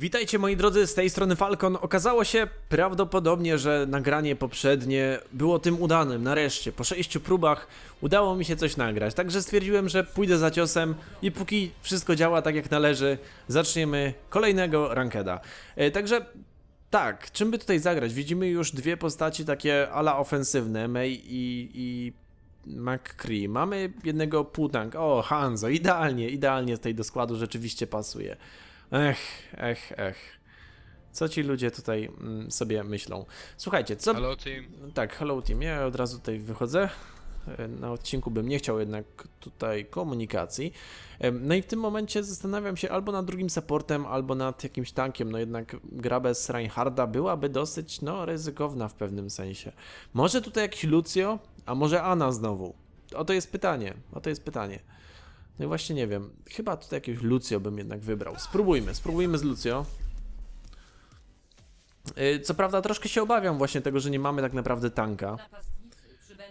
Witajcie moi drodzy, z tej strony Falcon. Okazało się prawdopodobnie, że nagranie poprzednie było tym udanym. Nareszcie, po sześciu próbach udało mi się coś nagrać. Także stwierdziłem, że pójdę za ciosem i póki wszystko działa tak jak należy, zaczniemy kolejnego rankeda. E, także tak, czym by tutaj zagrać? Widzimy już dwie postaci takie ala ofensywne, May i, i McCree. Mamy jednego półtank. O, Hanzo, idealnie, idealnie tutaj do składu rzeczywiście pasuje. Ech, ech, ech. Co ci ludzie tutaj mm, sobie myślą? Słuchajcie, co... Hello team. Tak, hello team, ja od razu tutaj wychodzę. E, Na odcinku bym nie chciał jednak tutaj komunikacji. Em, No i w tym momencie zastanawiam się albo nad drugim supportem, albo nad jakimś tankiem. No jednak gra bez Reinharda byłaby dosyć, no, ryzykowna w pewnym sensie. Może tutaj jakiś Lucio, a może Ana znowu? Oto jest pytanie, oto jest pytanie. No i właśnie nie wiem, chyba tutaj jakiegoś Lucio bym jednak wybrał. Spróbujmy, spróbujmy z Lucio. Y, Co prawda troszkę się obawiam właśnie tego, że nie mamy tak naprawdę tanka.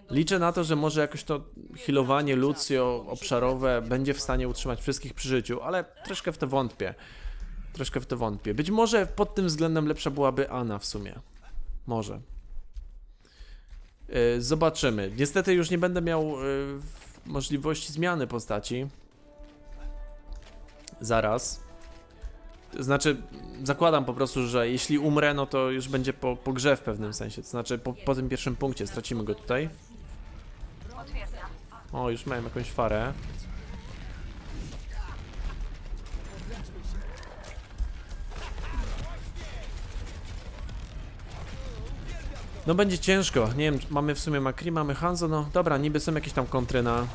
Liczę na to, że może jakoś to healowanie Lucio obszarowe będzie w stanie utrzymać wszystkich przy życiu, ale troszkę w to wątpię. Troszkę w to wątpię. Być może pod tym względem lepsza byłaby Ana w sumie. Może. Y, Zobaczymy. Niestety już nie będę miał y, możliwości zmiany postaci. Zaraz. To Znaczy, zakładam po prostu, że jeśli umrę, no to już będzie po, po grze w pewnym sensie. To znaczy, po, po tym pierwszym punkcie stracimy go tutaj. O, już miałem jakąś farę. No będzie ciężko. Nie wiem, mamy w sumie Makri, mamy Hanzo, no dobra, niby są jakieś tam kontry na...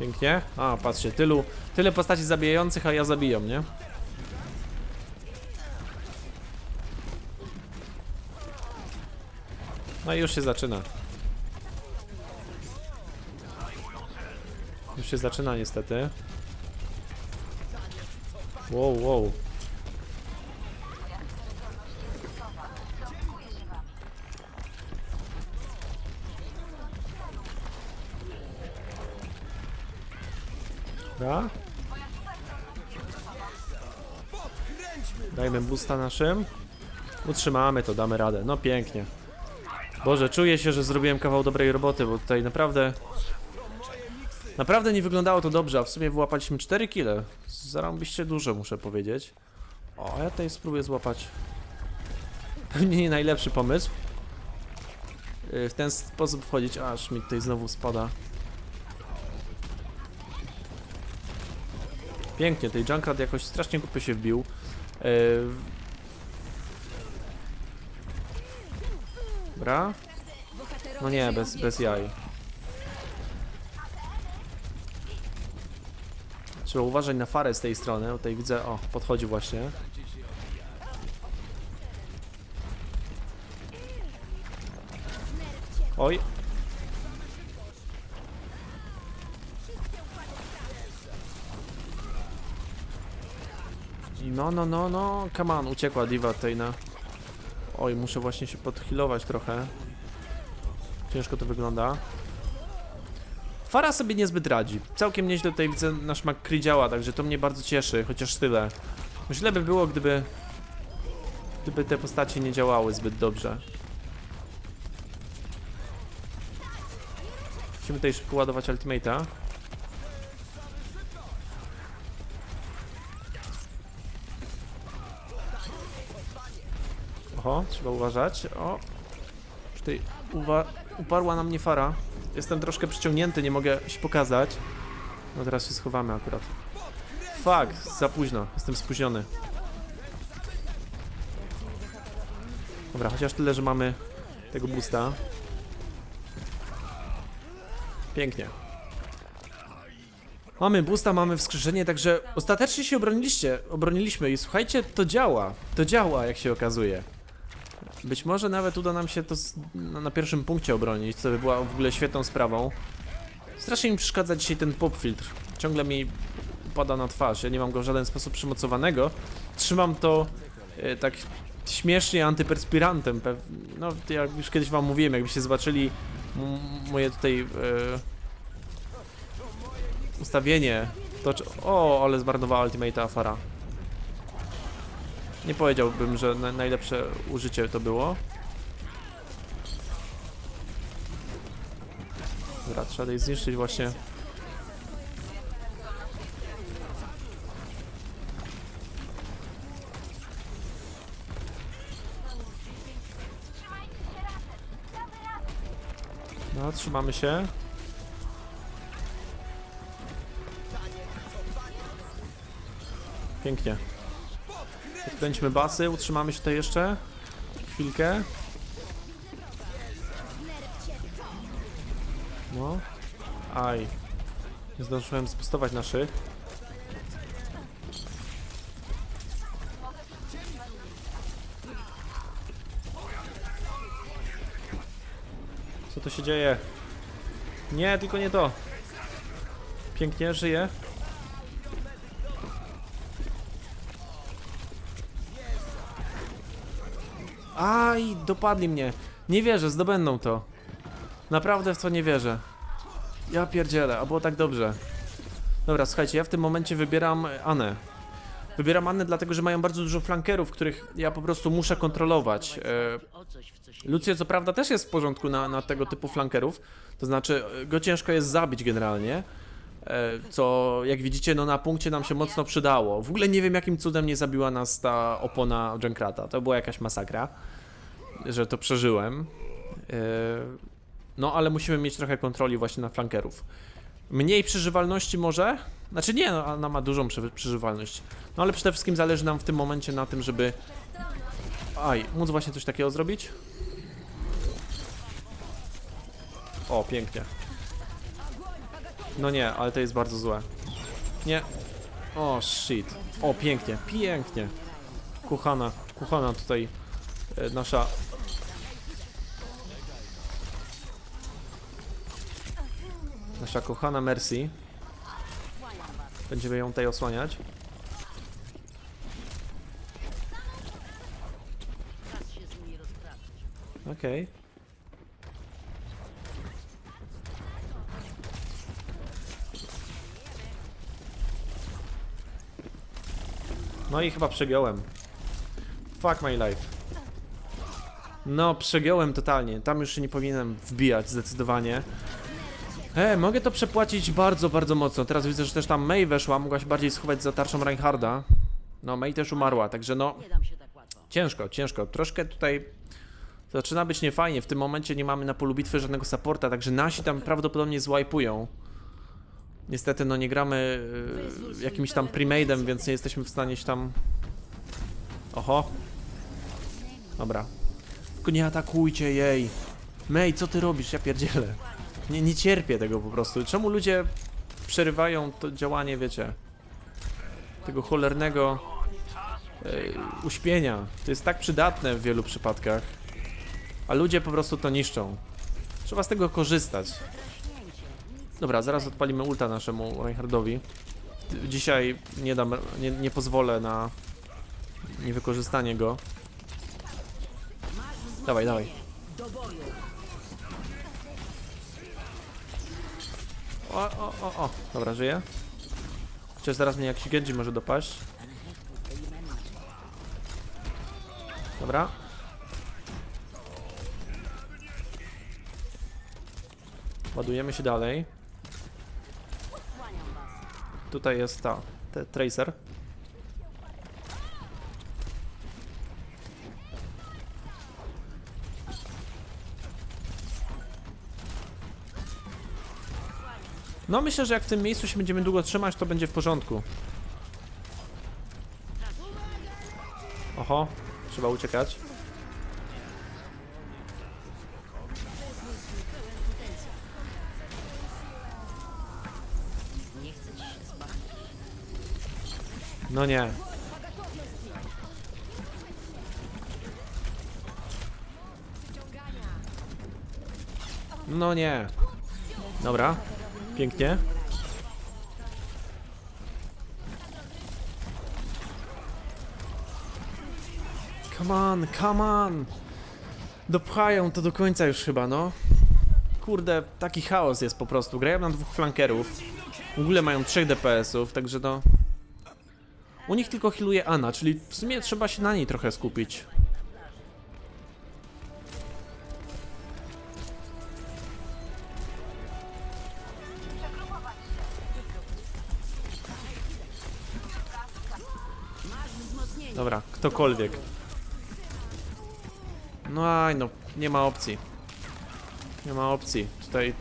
Pięknie. A, patrzcie, tylu, tyle postaci zabijających, a ja zabijam, nie? No i już się zaczyna. Się zaczyna niestety. Wow, wow. Dajmy boosta naszym. Utrzymamy to, damy radę. No pięknie. Boże, czuję się, że zrobiłem kawał dobrej roboty, bo tutaj naprawdę... Naprawdę nie wyglądało to dobrze, a w sumie wyłapaliśmy 4 kile. Zarąbiście dużo, muszę powiedzieć. O, ja tutaj spróbuję złapać. Pewnie nie najlepszy pomysł. Yy, W ten sposób wchodzić, aż mi tutaj znowu spada. Pięknie, tej Junkrat jakoś strasznie głupio się wbił. Yy... Dobra. No nie, bez, bez jaj. Trzeba uważać na farę z tej strony. Tutaj widzę, o, podchodzi właśnie. Oj. No, no, no, no, come on, uciekła diva tutaj na... Oj, muszę właśnie się podhealować trochę. Ciężko to wygląda. Fara sobie niezbyt radzi. Całkiem nieźle tutaj widzę nasz McCree działa, także to mnie bardzo cieszy, chociaż tyle. Źle by było, gdyby... Gdyby te postacie nie działały zbyt dobrze. Musimy tutaj szybko ładować ultimate'a. Oho, trzeba uważać. O, tutaj uwa uparła na mnie fara. Jestem troszkę przyciągnięty, nie mogę się pokazać. No teraz się schowamy akurat. Fuck, za późno, jestem spóźniony. Dobra, chociaż tyle, że mamy tego boosta. Pięknie. Mamy boosta, mamy wskrzeszenie, także ostatecznie się obroniliście, obroniliśmy i słuchajcie, to działa. To działa, jak się okazuje. Być może nawet uda nam się to na, pierwszym punkcie obronić, co by była w ogóle świetną sprawą. Strasznie mi przeszkadza dzisiaj ten pop filtr. Ciągle mi pada na twarz. Ja nie mam go w żaden sposób przymocowanego. Trzymam to e, tak śmiesznie antyperspirantem. No, jak już kiedyś wam mówiłem, jakbyście zobaczyli moje tutaj e, ustawienie. To, o, ale zmarnowała ultimate Afara. Nie powiedziałbym, że na, najlepsze użycie to było. Dobra, trzeba jej zniszczyć właśnie. No, trzymamy się. Pięknie. Podkręćmy basy, utrzymamy się tutaj jeszcze. Chwilkę. No. Aj. Nie zdążyłem spustować naszych. Co to się dzieje? Nie, tylko nie to. Pięknie, żyje. Aj, dopadli mnie. Nie wierzę, zdobędą to. Naprawdę w to nie wierzę. Ja pierdzielę, a było tak dobrze. Dobra, słuchajcie, ja w tym momencie wybieram Anę. Wybieram Annę dlatego, że mają bardzo dużo flankerów, których ja po prostu muszę kontrolować. E, co prawda też jest w porządku na, na tego typu flankerów, to znaczy e, go ciężko jest zabić generalnie, co jak widzicie no na punkcie nam się mocno przydało. W ogóle nie wiem jakim cudem nie zabiła nas ta opona Junkrata, to była jakaś masakra, że to przeżyłem. E, No ale musimy mieć trochę kontroli właśnie na flankerów. Mniej przeżywalności może? Znaczy nie, no, ona ma dużą prze- przeżywalność. No ale przede wszystkim zależy nam w tym momencie na tym, żeby... Aj, móc właśnie coś takiego zrobić? O, pięknie. No nie, ale to jest bardzo złe. Nie. O, shit. O, pięknie, pięknie. Kuchana, kuchana tutaj e, nasza... Nasza kochana Mercy. Będziemy ją tutaj osłaniać. Okej. No i chyba przegiąłem. Fuck my life. No, przegiąłem totalnie. Tam już się nie powinienem wbijać zdecydowanie. E, mogę to przepłacić bardzo, bardzo mocno. Teraz widzę, że też tam May weszła, mogła się bardziej schować za tarczą Reinharda. No, May też umarła, także no, tak ciężko, ciężko. Troszkę tutaj zaczyna być niefajnie. W tym momencie nie mamy na polu bitwy żadnego supporta, także nasi tam prawdopodobnie złajpują. Niestety, no nie gramy y, jakimś tam premade'em, więc nie jesteśmy w stanie się tam... Oho. Dobra. Tylko nie atakujcie jej. May, co ty robisz? Ja pierdzielę. Nie, nie cierpię tego po prostu. Czemu ludzie przerywają to działanie, wiecie, tego cholernego ej, uśpienia. To jest tak przydatne w wielu przypadkach, a ludzie po prostu to niszczą. Trzeba z tego korzystać. Dobra, zaraz odpalimy ulta naszemu Reinhardowi. Dzisiaj nie dam, nie, nie pozwolę na niewykorzystanie go. Dawaj, dawaj. O, o, o, o. Dobra, żyje. Chociaż zaraz mnie jakiś Genji może dopaść. Dobra. Ładujemy się dalej. Tutaj jest ta, te, Tracer. No myślę, że jak w tym miejscu się będziemy długo trzymać, to będzie w porządku. Oho, trzeba uciekać. No nie. No nie. Dobra. Pięknie. Come on, come on. Dopchają to do końca już chyba, no. kurde, taki chaos jest po prostu. Grają na dwóch flankerów. W ogóle mają trzech DPS-ów, także no... U nich tylko healuje Ana, czyli w sumie trzeba się na niej trochę skupić. Dobra, ktokolwiek. No aj, no, nie ma opcji. Nie ma opcji. Tutaj...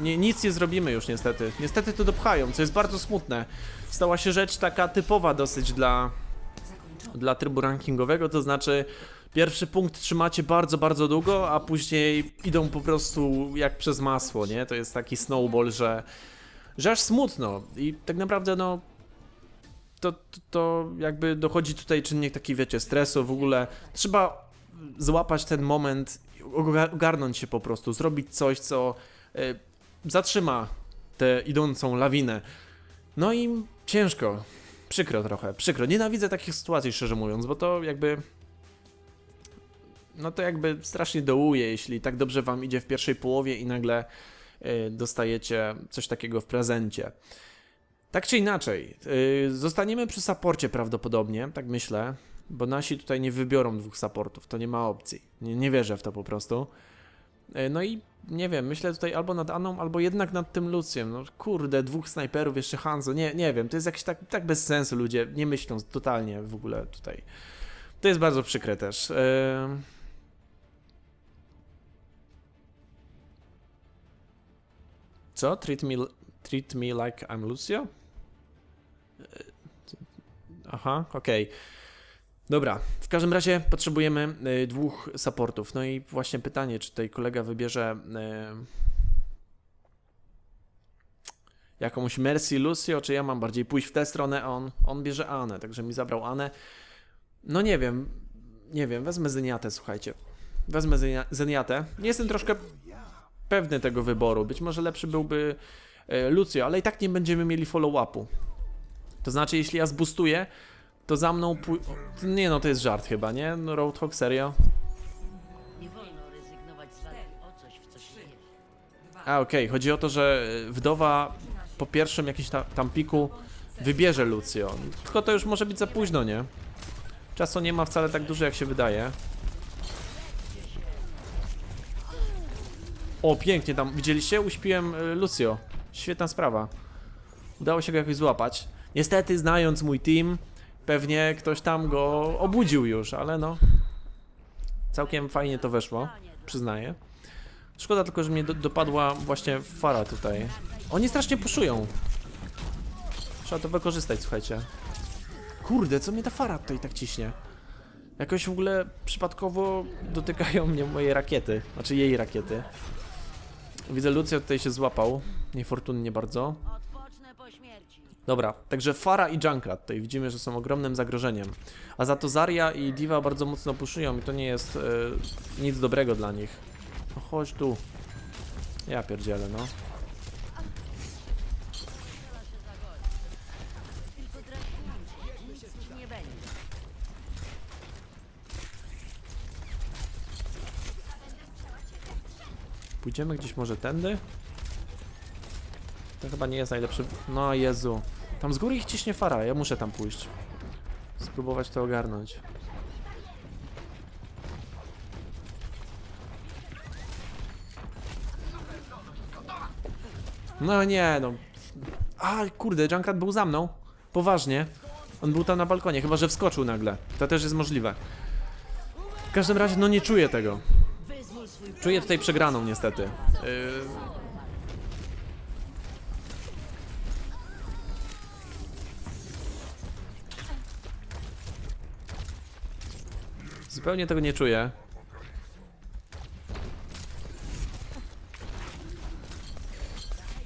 Nie, nic nie zrobimy już niestety. Niestety to dopchają, co jest bardzo smutne. Stała się rzecz taka typowa dosyć dla, dla trybu rankingowego, to znaczy pierwszy punkt trzymacie bardzo, bardzo długo, a później idą po prostu jak przez masło, nie? To jest taki snowball, że, że aż smutno. I tak naprawdę no to, to, to jakby dochodzi tutaj czynnik taki, wiecie, stresu w ogóle. Trzeba złapać ten moment, oga- ogarnąć się po prostu, zrobić coś, co e, zatrzyma tę idącą lawinę. No i ciężko, przykro trochę, przykro. Nienawidzę takich sytuacji, szczerze mówiąc, bo to jakby... No to jakby strasznie dołuje, jeśli tak dobrze wam idzie w pierwszej połowie i nagle e, dostajecie coś takiego w prezencie. Tak czy inaczej, yy, zostaniemy przy saporcie prawdopodobnie, tak myślę, bo nasi tutaj nie wybiorą dwóch supportów, to nie ma opcji. Nie, nie wierzę w to po prostu. Yy, no i nie wiem, myślę tutaj albo nad Aną, albo jednak nad tym Lucjem. No kurde, dwóch snajperów, jeszcze Hanzo, nie, nie wiem, to jest jakieś tak, tak bez sensu, ludzie nie myślą totalnie w ogóle tutaj. To jest bardzo przykre też. Yy... Co? Treat me, treat me like I'm Lucio? Aha, okej. Dobra, w każdym razie potrzebujemy y, dwóch supportów. No i właśnie pytanie, czy tutaj kolega wybierze y, jakąś Mercy Lucio, czy ja mam bardziej pójść w tę stronę, a on, on bierze Anę, także mi zabrał Anę. No nie wiem, nie wiem, wezmę Zeniatę, słuchajcie. Wezmę Zenia- Zeniatę. Nie jestem troszkę pewny tego wyboru. Być może lepszy byłby e, Lucio, ale i tak nie będziemy mieli follow-upu. To znaczy, jeśli ja zbustuję, to za mną pój... o, Nie no, to jest żart chyba, nie? No Roadhog, serio? Nie wolno rezygnować z walki o coś, w co się wierzy. A, okej, chodzi o to, że e, wdowa po pierwszym jakimś ta, tam piku wybierze Lucio. Tylko to już może być za późno, nie? Czasu nie ma wcale tak dużo, jak się wydaje. O, pięknie tam, widzieliście? Uśpiłem e, Lucio. Świetna sprawa. Udało się go jakoś złapać. Niestety, znając mój team, pewnie ktoś tam go obudził już, ale no. Całkiem fajnie to weszło, przyznaję. Szkoda tylko, że mnie do, dopadła właśnie fara tutaj. Oni strasznie puszują. Trzeba to wykorzystać, słuchajcie. Kurde, co mnie ta fara tutaj tak ciśnie? Jakoś w ogóle przypadkowo dotykają mnie moje rakiety. Znaczy jej rakiety. Widzę, Lucio tutaj się złapał. Niefortunnie bardzo. Dobra, także Fara i Junkrat tutaj widzimy, że są ogromnym zagrożeniem. A za to Zarya i Diva bardzo mocno puszują i to nie jest e, nic dobrego dla nich. No chodź tu. Ja pierdzielę, no. Pójdziemy gdzieś może tędy? To chyba nie jest najlepszy... No Jezu. Tam z góry ich ciśnie Fara, ja muszę tam pójść. Spróbować to ogarnąć. No nie, no. A, kurde, Junkrat był za mną. Poważnie. On był tam na balkonie, chyba że wskoczył nagle. To też jest możliwe. W każdym razie, no nie czuję tego. Czuję tutaj przegraną niestety. Yy... Zupełnie tego nie czuję.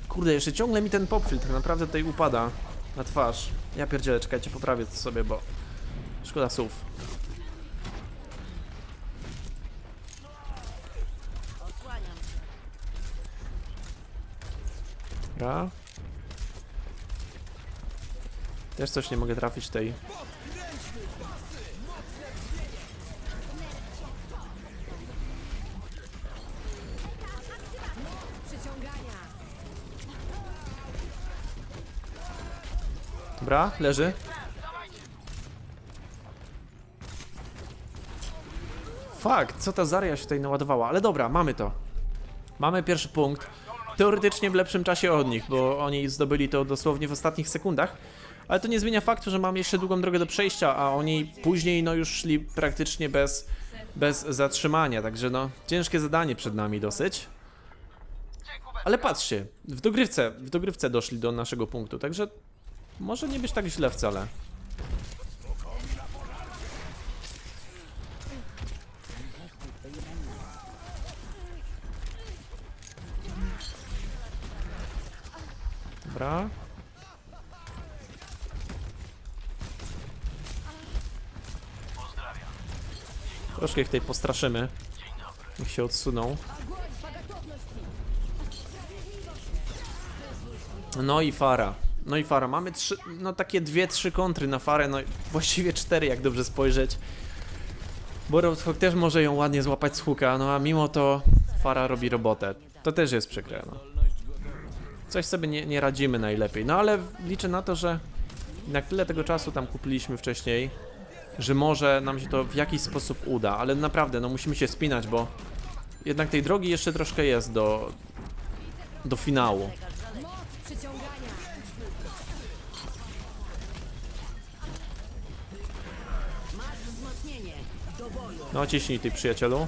Kurde, jeszcze ciągle mi ten popfiltr tak naprawdę tutaj upada na twarz. Ja pierdzielę, czekajcie, poprawię to sobie, bo szkoda słów. Dobra. Też coś nie mogę trafić tej. Dobra, leży. Fakt, co ta Zaria się tutaj naładowała, ale dobra, mamy to. Mamy pierwszy punkt. Teoretycznie w lepszym czasie od nich, bo oni zdobyli to dosłownie w ostatnich sekundach. Ale to nie zmienia faktu, że mamy jeszcze długą drogę do przejścia, a oni później no już szli praktycznie bez, bez zatrzymania, także no ciężkie zadanie przed nami dosyć. Ale patrzcie, w dogrywce, w dogrywce doszli do naszego punktu, także może nie być tak źle wcale. Dobra. Troszkę ich tutaj postraszymy. Niech się odsuną. No i Fara. No i Fara. Mamy trzy, no takie dwie, trzy kontry na Farę, no właściwie cztery, jak dobrze spojrzeć. Bo Roadhog też może ją ładnie złapać z huka, no a mimo to Fara robi robotę. To też jest przykre, no. Coś sobie nie, nie radzimy najlepiej. No ale liczę na to, że na tyle tego czasu tam kupiliśmy wcześniej, że może nam się to w jakiś sposób uda, ale naprawdę, no musimy się spinać, bo jednak tej drogi jeszcze troszkę jest do, do finału. No ciśnij ty przyjacielu.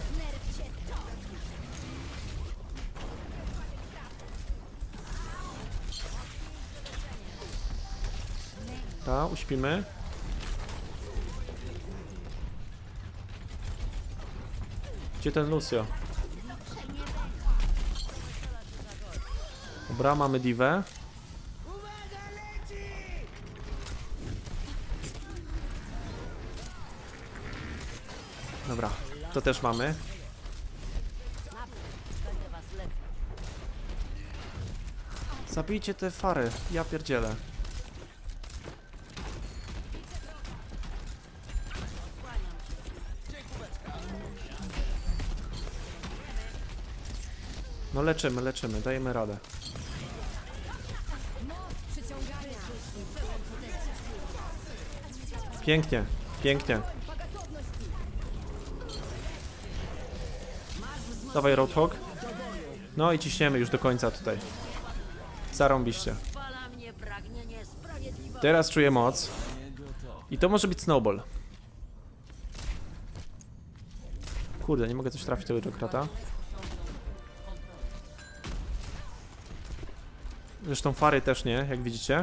Ta, uśpimy. Gdzie ten Lucio? Dobra, mamy Divę. Dobra, to też mamy. Zabijcie te fary, ja pierdzielę. No leczymy, leczymy, dajemy radę. Pięknie, pięknie. Dawaj Roadhog. No i ciśniemy już do końca tutaj. Zarąbiście. Teraz czuję moc. I to może być snowball. Kurde, nie mogę coś trafić tego Jokrata. Zresztą fary też nie, jak widzicie.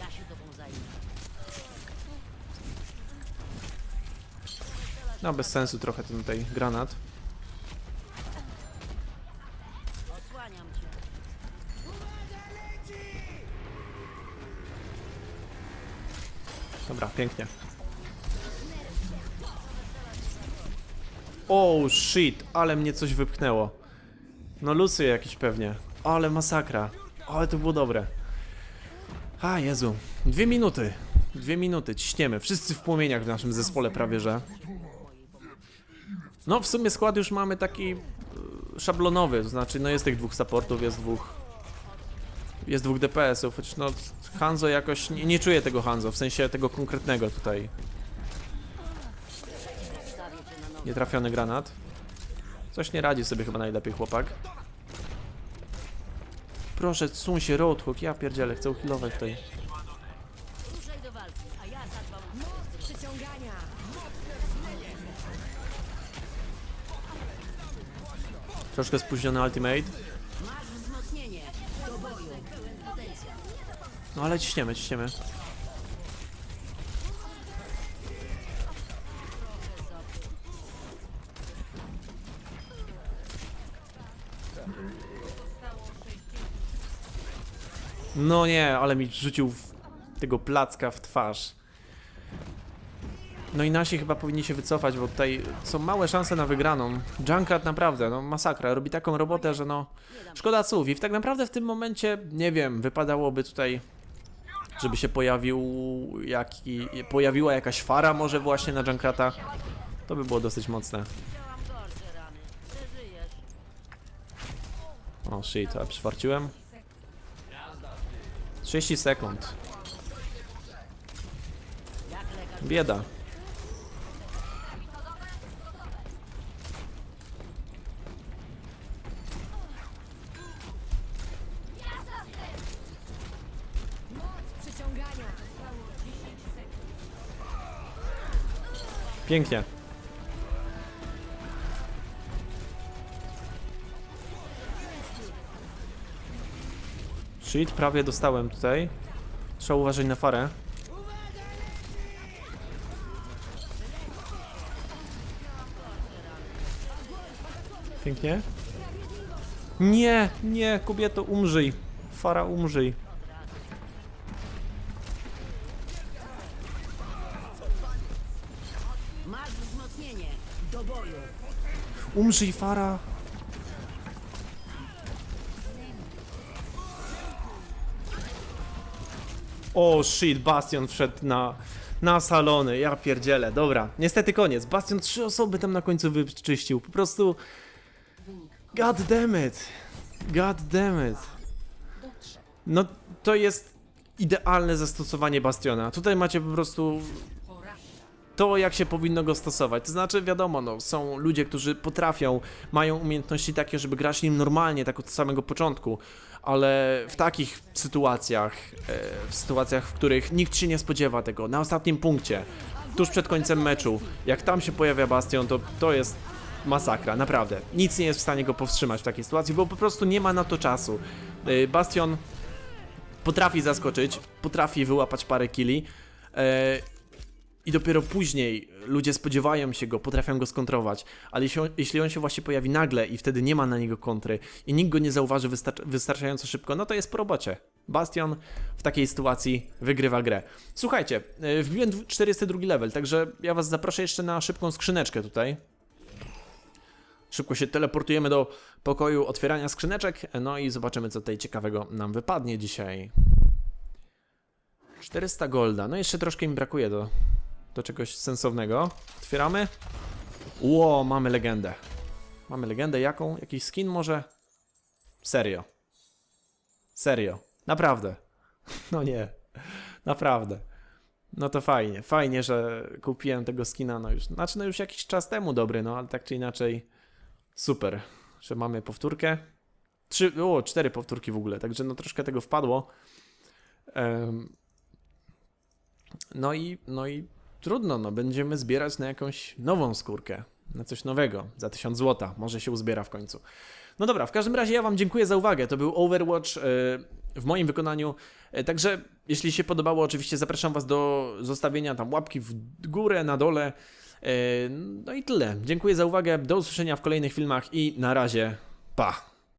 Ja się tobą zajmę. No bez sensu trochę ten tutaj granat. Dobra, pięknie. Oh shit, ale mnie coś wypchnęło. No Lucy jakiś pewnie. Ale masakra. Ale to było dobre. A Jezu. Dwie minuty. Dwie minuty, ciśniemy. Wszyscy w płomieniach w naszym zespole prawie, że. No w sumie skład już mamy taki e, szablonowy, to znaczy no jest tych dwóch supportów, jest dwóch jest dwóch DPS-ów, chociaż no Hanzo jakoś, nie, nie czuję tego Hanzo, w sensie tego konkretnego tutaj. Nietrafiony granat. Coś nie radzi sobie chyba najlepiej chłopak. Proszę, sun się Roadhog, ja pierdzielę, chcę uchylować tutaj. Troszkę spóźniony ultimate. No ale ciśniemy, ciśniemy. No nie, ale mi rzucił tego placka w twarz. No i nasi chyba powinni się wycofać, bo tutaj są małe szanse na wygraną. Junkrat naprawdę, no masakra, robi taką robotę, że no szkoda słów. I tak naprawdę w tym momencie, nie wiem, wypadałoby tutaj żeby się pojawił jaki, pojawiła jakaś fara może właśnie na Junkrata. To by było dosyć mocne. O shit, a przyfarciłem? 30 sekund. Bieda. Pięknie. Shit, prawie dostałem tutaj. Trzeba uważać na farę. Pięknie. Nie, nie, kobieto, umrzyj. Fara, umrzyj. Umrzyj, Fara! O shit, Bastion wszedł na, na salony, ja pierdzielę, dobra. Niestety koniec, Bastion trzy osoby tam na końcu wyczyścił, po prostu... God damn it, god damn it. No to jest idealne zastosowanie Bastiona. Tutaj macie po prostu to, jak się powinno go stosować. To znaczy, wiadomo, no, są ludzie, którzy potrafią, mają umiejętności takie, żeby grać nim normalnie, tak od samego początku, ale w takich sytuacjach, e, w sytuacjach, w których nikt się nie spodziewa tego, na ostatnim punkcie, tuż przed końcem meczu, jak tam się pojawia Bastion, to to jest masakra, naprawdę. Nic nie jest w stanie go powstrzymać w takiej sytuacji, bo po prostu nie ma na to czasu. E, Bastion potrafi zaskoczyć, potrafi wyłapać parę killi, e, i dopiero później ludzie spodziewają się go, potrafią go skontrować, ale jeśli on, jeśli on się właśnie pojawi nagle i wtedy nie ma na niego kontry i nikt go nie zauważy wystarcz, wystarczająco szybko, no to jest po robocie. Bastion w takiej sytuacji wygrywa grę. Słuchajcie, yy, wbiłem dwu- 42 level, także ja was zaproszę jeszcze na szybką skrzyneczkę tutaj. Szybko się teleportujemy do pokoju otwierania skrzyneczek, no i zobaczymy co tutaj ciekawego nam wypadnie dzisiaj. 400 golda, no jeszcze troszkę mi brakuje do, do czegoś sensownego. Otwieramy. Ło, mamy legendę. Mamy legendę jaką? Jakiś skin może? Serio. Serio. Naprawdę. No nie. Naprawdę. No to fajnie. Fajnie, że kupiłem tego skina, no już, znaczy no już jakiś czas temu dobry, no ale tak czy inaczej super, że mamy powtórkę. Trzy, o, cztery powtórki w ogóle, także no troszkę tego wpadło. Em, no i, no i trudno, no będziemy zbierać na jakąś nową skórkę, na coś nowego, za 1000 zł, może się uzbiera w końcu. No dobra, w każdym razie ja wam dziękuję za uwagę, to był Overwatch e, w moim wykonaniu, E, także jeśli się podobało, oczywiście zapraszam was do zostawienia tam łapki w górę, na dole, E, no i tyle. Dziękuję za uwagę, do usłyszenia w kolejnych filmach i na razie, pa!